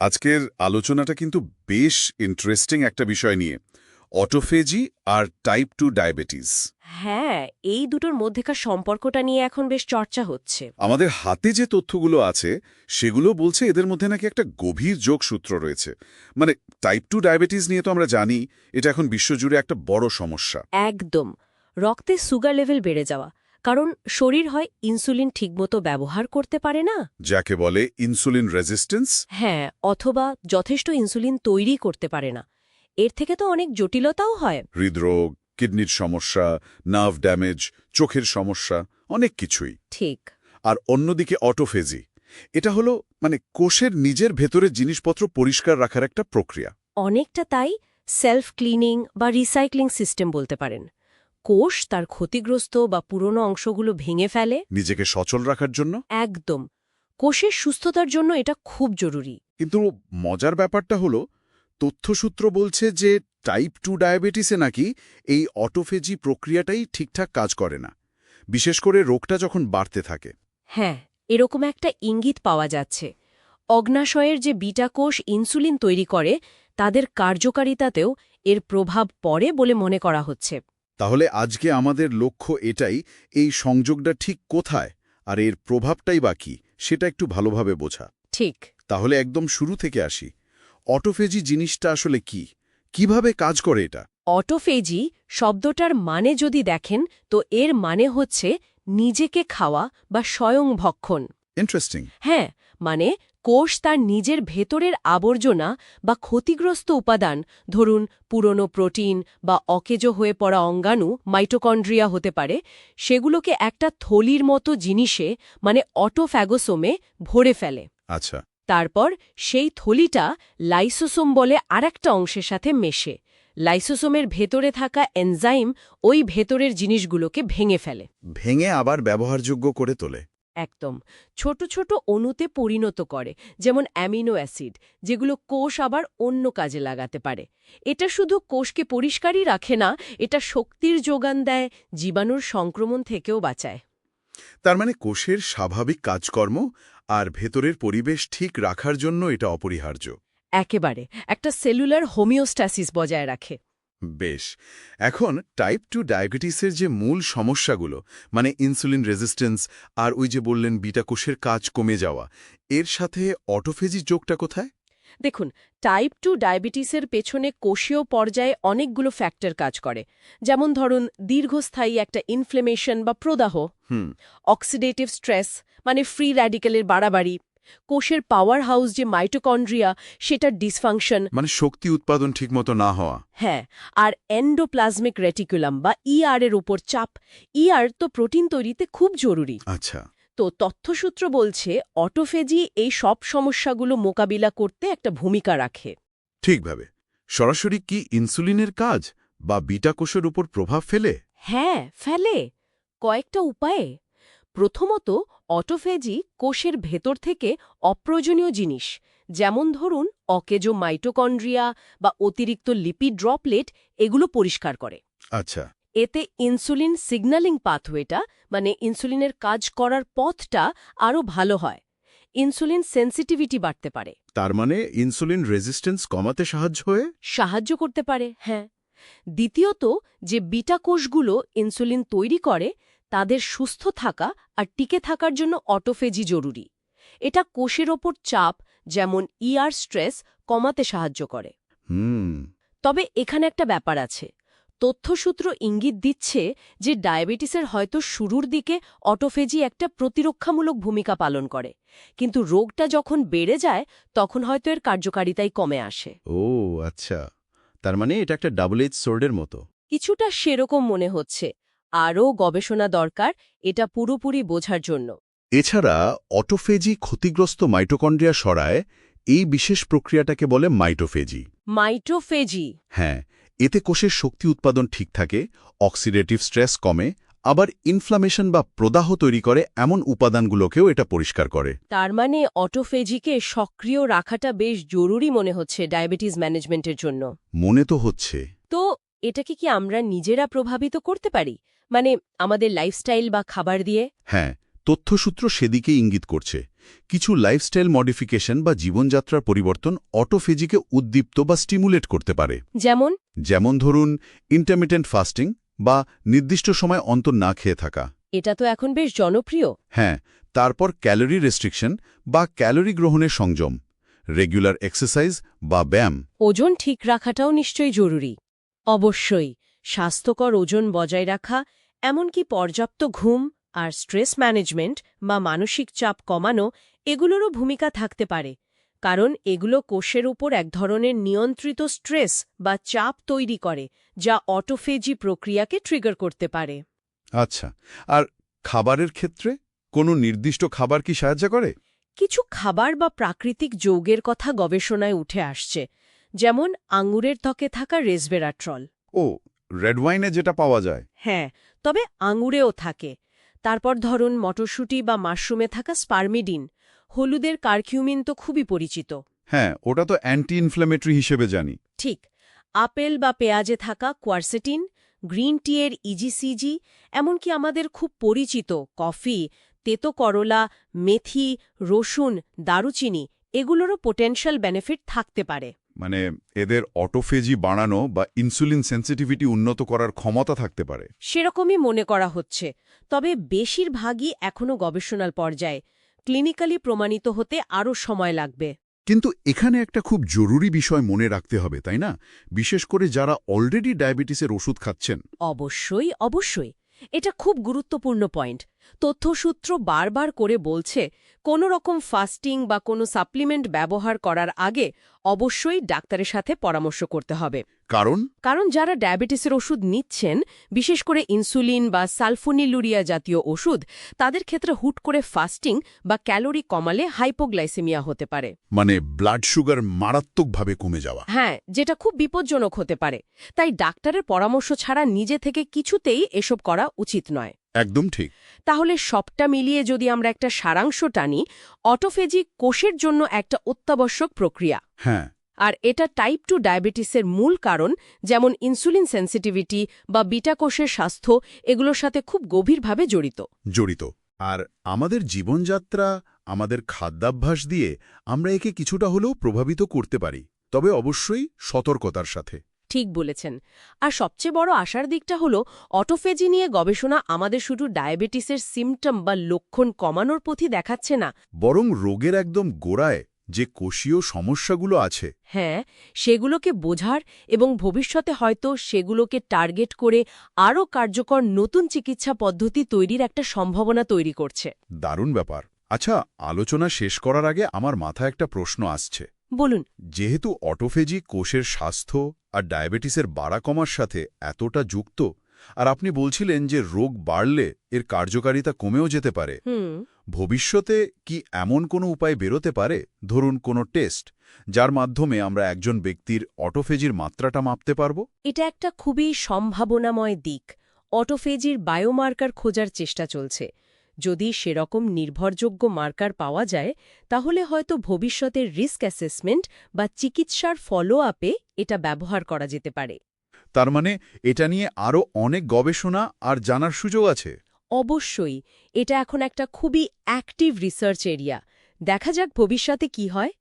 আজকের আলোচনাটা কিন্তু বেশ ইন্টারেস্টিং একটা বিষয় নিয়ে। অটোফেজি আর টাইপ টু ডায়াবেটিস হ্যাঁ এই দুটোর মধ্যেকার সম্পর্কটা নিয়ে এখন বেশ চর্চা হচ্ছে। আমাদের হাতে যে তথ্যগুলো আছে সেগুলো বলছে এদের মধ্যে নাকি একটা গভীর যোগসূত্র রয়েছে। মানে টাইপ টু ডায়াবেটিস নিয়ে তো আমরা জানি এটা এখন বিশ্বজুড়ে একটা বড় সমস্যা। একদম। রক্তে সুগার লেভেল বেড়ে যাওয়া কারণ শরীর হয় ইনসুলিন ঠিকমতো ব্যবহার করতে পারে না। যাকে বলে ইনসুলিন রেজিস্ট্যান্স। হ্যাঁ অথবা যথেষ্ট ইনসুলিন তৈরি করতে পারে না। এর থেকে তো অনেক জটিলতাও হয়। হৃদরোগ কিডনির সমস্যা নার্ভ ড্যামেজ চোখের সমস্যা অনেক কিছুই। ঠিক। আর অন্যদিকে অটোফেজি এটা হলো মানে কোষের নিজের ভেতরের জিনিসপত্র পরিষ্কার রাখার একটা প্রক্রিয়া। অনেকটা তাই সেলফ ক্লিনিং বা রিসাইক্লিং সিস্টেম বলতে পারেন। কোষ তার ক্ষতিগ্রস্ত বা পুরনো অংশগুলো ভেঙে ফেলে। নিজেকে সচল রাখার জন্য? একদম। কোষের সুস্থতার জন্য এটা খুব জরুরি। কিন্তু মজার ব্যাপারটা হলো তথ্যসূত্র বলছে যে টাইপ টু ডায়াবেটিসে নাকি এই অটোফেজি প্রক্রিয়াটাই ঠিকঠাক কাজ করে না। বিশেষ করে রোগটা যখন বাড়তে থাকে। হ্যাঁ এরকম একটা ইঙ্গিত পাওয়া যাচ্ছে। অগ্নাশয়ের যে বিটা কোষ ইনসুলিন তৈরি করে তাদের কার্যকারিতাতেও এর প্রভাব পড়ে বলে মনে করা হচ্ছে। তাহলে আজকে আমাদের লক্ষ্য এটাই এই সংযোগটা ঠিক কোথায় আর এর প্রভাবটাই বাকি সেটা একটু ভালোভাবে বোঝা। ঠিক। তাহলে একদম শুরু থেকে আসি। অটোফেজি জিনিসটা আসলে কি? কীভাবে কাজ করে এটা? অটোফেজি শব্দটার মানে যদি দেখেন তো এর মানে হচ্ছে নিজেকে খাওয়া বা স্বয়ং ভক্ষণ। ইন্টারেস্টিং হ্যাঁ মানে কোষ তার নিজের ভেতরের আবর্জনা বা ক্ষতিগ্রস্ত উপাদান ধরুন পুরনো প্রোটিন বা অকেজো হয়ে পড়া অঙ্গাণু মাইটোকন্ড্রিয়া হতে পারে সেগুলোকে একটা থলির মতো জিনিসে মানে অটোফ্যাগোসোমে ভরে ফেলে। আচ্ছা। তারপর সেই থলিটা লাইসোসোম বলে আরেকটা অংশের সাথে মেশে। লাইসোসোমের ভেতরে থাকা এনজাইম ওই ভেতরের জিনিসগুলোকে ভেঙে ফেলে। ভেঙে আবার ব্যবহারযোগ্য করে তোলে। একদম। ছোট ছোট অণুতে পরিণত করে যেমন অ্যামিনো অ্যাসিড যেগুলো কোষ আবার অন্য কাজে লাগাতে পারে। এটা শুধু কোষকে পরিষ্কারই রাখে না এটা শক্তির যোগান দেয় জীবাণুর সংক্রমণ থেকেও বাঁচায়। তার মানে কোষের স্বাভাবিক কাজকর্ম আর ভেতরের পরিবেশ ঠিক রাখার জন্য এটা অপরিহার্য। একেবারে। একটা সেলুলার হোমিওস্ট্যাসিস বজায় রাখে। বেশ। এখন টাইপ টু ডায়াবেটিসের যে মূল সমস্যাগুলো মানে ইনসুলিন রেজিস্ট্যান্স আর ওই যে বললেন বিটা কোষের কাজ কমে যাওয়া এর সাথে অটোফেজি যোগটা কোথায়? দেখুন টাইপ টু ডায়াবেটিসের পেছনে কোষীয় পর্যায়ে অনেকগুলো ফ্যাক্টর কাজ করে। যেমন ধরুন দীর্ঘস্থায়ী একটা ইনফ্লেমেশন বা প্রদাহ হুম। অক্সিডেটিভ স্ট্রেস মানে ফ্রি র্যাডিক্যালের বাড়াবাড়ি কোষের পাওয়ার হাউস যে মাইটোকন্ড্রিয়া সেটার ডিসফাংশন মানে শক্তি উৎপাদন ঠিকমতো না হওয়া। হ্যাঁ আর এন্ডোপ্লাজমিক রেটিকুলাম বা ইআর এর উপর চাপ। ইআর তো প্রোটিন তৈরিতে খুব জরুরি। আচ্ছা। তো তথ্যসূত্র বলছে অটোফেজি এই সব সমস্যাগুলো মোকাবিলা করতে একটা ভূমিকা রাখে। ঠিকভাবে সরাসরি কি ইনসুলিনের কাজ বা বিটা কোষের উপর প্রভাব ফেলে? হ্যাঁ ফেলে। কয়েকটা উপায়ে। প্রথমত অটোফেজি কোষের ভেতর থেকে অপ্রয়োজনীয় জিনিস যেমন ধরুন অকেজো মাইটোকন্ড্রিয়া বা অতিরিক্ত লিপিড ড্রপলেট এগুলো পরিষ্কার করে। আচ্ছা। এতে ইনসুলিন সিগন্যালিং পাথওয়েটা মানে ইনসুলিনের কাজ করার পথটা আরও ভালো হয়। ইনসুলিন সেন্সিটিভিটি বাড়তে পারে। তার মানে ইনসুলিন রেজিস্ট্যান্স কমাতে সাহায্য হয়ে? সাহায্য করতে পারে হ্যাঁ। দ্বিতীয়ত যে বিটা কোষগুলো ইনসুলিন তৈরি করে তাদের সুস্থ থাকা আর টিকে থাকার জন্য অটোফেজি জরুরি। এটা কোষের ওপর চাপ যেমন ইআর স্ট্রেস কমাতে সাহায্য করে। হুম। তবে এখানে একটা ব্যাপার আছে। তথ্যসূত্র ইঙ্গিত দিচ্ছে যে ডায়াবেটিসের হয়তো শুরুর দিকে অটোফেজি একটা প্রতিরক্ষামূলক ভূমিকা পালন করে। কিন্তু রোগটা যখন বেড়ে যায় তখন হয়তো এর কার্যকারিতাই কমে আসে। ও আচ্ছা। তার মানে এটা একটা ডাবল এইচ সোর্ডের মতো। কিছুটা সেরকম মনে হচ্ছে। আরও গবেষণা দরকার এটা পুরোপুরি বোঝার জন্য। এছাড়া অটোফেজি ক্ষতিগ্রস্ত মাইটোকন্ড্রিয়া সরায় এই বিশেষ প্রক্রিয়াটাকে বলে মাইটোফেজি। মাইটোফেজি। হ্যাঁ এতে কোষের শক্তি উৎপাদন ঠিক থাকে অক্সিডেটিভ স্ট্রেস কমে আবার ইনফ্লামেশন বা প্রদাহ তৈরি করে এমন উপাদানগুলোকেও এটা পরিষ্কার করে। তার মানে অটোফেজিকে সক্রিয় রাখাটা বেশ জরুরি মনে হচ্ছে ডায়াবেটিস ম্যানেজমেন্টের জন্য। মনে তো হচ্ছে। তো এটাকে কি আমরা নিজেরা প্রভাবিত করতে পারি? মানে আমাদের লাইফস্টাইল বা খাবার দিয়ে? হ্যাঁ তথ্যসূত্র সেদিকে ইঙ্গিত করছে। কিছু লাইফস্টাইল মডিফিকেশন বা জীবনযাত্রার পরিবর্তন অটোফেজিকে উদ্দীপ্ত বা স্টিমুলেট করতে পারে। যেমন? যেমন ধরুন ইন্টারমিটেন্ট ফাস্টিং বা নির্দিষ্ট সময় অন্তর না খেয়ে থাকা। এটা তো এখন বেশ জনপ্রিয়। হ্যাঁ তারপর ক্যালোরি রেস্ট্রিকশন বা ক্যালোরি গ্রহণের সংযম রেগুলার এক্সারসাইজ বা ব্যায়াম। ওজন ঠিক রাখাটাও নিশ্চয়ই জরুরি। অবশ্যই স্বাস্থ্যকর ওজন বজায় রাখা এমনকি পর্যাপ্ত ঘুম আর স্ট্রেস ম্যানেজমেন্ট বা মানসিক চাপ কমানো এগুলোরও ভূমিকা থাকতে পারে কারণ এগুলো কোষের উপর এক ধরনের নিয়ন্ত্রিত স্ট্রেস বা চাপ তৈরি করে যা অটোফেজি প্রক্রিয়াকে ট্রিগার করতে পারে। আচ্ছা আর খাবারের ক্ষেত্রে কোনো নির্দিষ্ট খাবার কি সাহায্য করে? কিছু খাবার বা প্রাকৃতিক যৌগের কথা গবেষণায় উঠে আসছে যেমন আঙুরের ত্বকে থাকা রেসভেরাট্রল। ও রেড ওয়াইনে যেটা পাওয়া যায়। হ্যাঁ তবে আঙুরেও থাকে। তারপর ধরুন মটরশুঁটি বা মাশরুমে থাকা স্পার্মিডিন হলুদের কারকিউমিন তো খুবই পরিচিত। হ্যাঁ ওটা তো অ্যান্টি ইনফ্ল্যামেটরি হিসেবে জানি। ঠিক আপেল বা পেঁয়াজে থাকা কোয়ারসেটিন গ্রিন টি এর ইজিসিজি এমনকি আমাদের খুব পরিচিত কফি তেতো করলা মেথি রসুন দারুচিনি এগুলোরও পোটেনশিয়াল বেনিফিট থাকতে পারে। মানে এদের অটোফেজি বাড়ানো বা ইনসুলিন সেন্সিটিভিটি উন্নত করার ক্ষমতা থাকতে পারে। সেরকমই মনে করা হচ্ছে। তবে বেশিরভাগই এখনও গবেষণার পর্যায়ে। ক্লিনিক্যালি প্রমাণিত হতে আরও সময় লাগবে। কিন্তু এখানে একটা খুব জরুরি বিষয় মনে রাখতে হবে তাই না? বিশেষ করে যারা অলরেডি ডায়াবেটিসের ওষুধ খাচ্ছেন। অবশ্যই অবশ্যই। এটা খুব গুরুত্বপূর্ণ পয়েন্ট। তথ্যসূত্র বারবার করে বলছে, কোনো রকম ফাস্টিং বা কোনো সাপ্লিমেন্ট ব্যবহার করার আগে অবশ্যই ডাক্তারের সাথে পরামর্শ করতে হবে। কারণ? কারণ যারা ডায়াবেটিসের ওষুধ নিচ্ছেন বিশেষ করে ইনসুলিন বা সালফোনিলুরিয়া জাতীয় ওষুধ তাদের ক্ষেত্রে হুট করে ফাস্টিং বা ক্যালোরি কমালে হাইপোগ্লাইসেমিয়া হতে পারে। মানে ব্লাড সুগার মারাত্মকভাবে কমে যাওয়া। হ্যাঁ যেটা খুব বিপজ্জনক হতে পারে। তাই ডাক্তারের পরামর্শ ছাড়া নিজে থেকে কিছুতেই এসব করা উচিত নয়। একদম ঠিক। তাহলে সবটা মিলিয়ে যদি আমরা একটা সারাংশ টানি অটোফেজি কোষের জন্য একটা অত্যাবশ্যক প্রক্রিয়া। হ্যাঁ। আর এটা টাইপ টু ডায়াবেটিসের মূল কারণ যেমন ইনসুলিন সেন্সিটিভিটি বা বিটাকোষের স্বাস্থ্য এগুলোর সাথে খুব গভীরভাবে জড়িত। জড়িত। আর আমাদের জীবনযাত্রা আমাদের খাদ্যাভ্যাস দিয়ে আমরা একে কিছুটা হলেও প্রভাবিত করতে পারি। তবে অবশ্যই সতর্কতার সাথে। ঠিক বলেছেন। আর সবচেয়ে বড় আশার দিকটা হলো অটোফেজি নিয়ে গবেষণা আমাদের শুধু ডায়াবেটিসের সিমটম বা লক্ষণ কমানোর পথই দেখাচ্ছে না। বরং রোগের একদম গোড়ায় যে কোষীয় সমস্যাগুলো আছে। হ্যাঁ সেগুলোকে বোঝার এবং ভবিষ্যতে হয়তো সেগুলোকে টার্গেট করে আরও কার্যকর নতুন চিকিৎসা পদ্ধতি তৈরির একটা সম্ভাবনা তৈরি করছে। দারুণ ব্যাপার। আচ্ছা আলোচনা শেষ করার আগে আমার মাথায় একটা প্রশ্ন আসছে। বলুন। যেহেতু অটোফেজি কোষের স্বাস্থ্য আর ডায়াবেটিসের বাড়া কমার সাথে এতটা যুক্ত আর আপনি বলছিলেন যে রোগ বাড়লে এর কার্যকারিতা কমেও যেতে পারে হুম। ভবিষ্যতে কি এমন কোনো উপায় বেরোতে পারে? ধরুন কোনো টেস্ট যার মাধ্যমে আমরা একজন ব্যক্তির অটোফেজির মাত্রাটা মাপতে পারব? এটা একটা খুবই সম্ভাবনাময় দিক। অটোফেজির বায়োমার্কার খোঁজার চেষ্টা চলছে। যদি সেরকম নির্ভরযোগ্য মার্কার পাওয়া যায় তাহলে হয়তো ভবিষ্যতের রিস্ক অ্যাসেসমেন্ট বা চিকিৎসার ফলো আপে এটা ব্যবহার করা যেতে পারে। তার মানে এটা নিয়ে আরও অনেক গবেষণা আর জানার সুযোগ আছে? অবশ্যই এটা এখন একটা খুবই অ্যাক্টিভ রিসার্চ এরিয়া দেখা যাক ভবিষ্যতে কি হয়।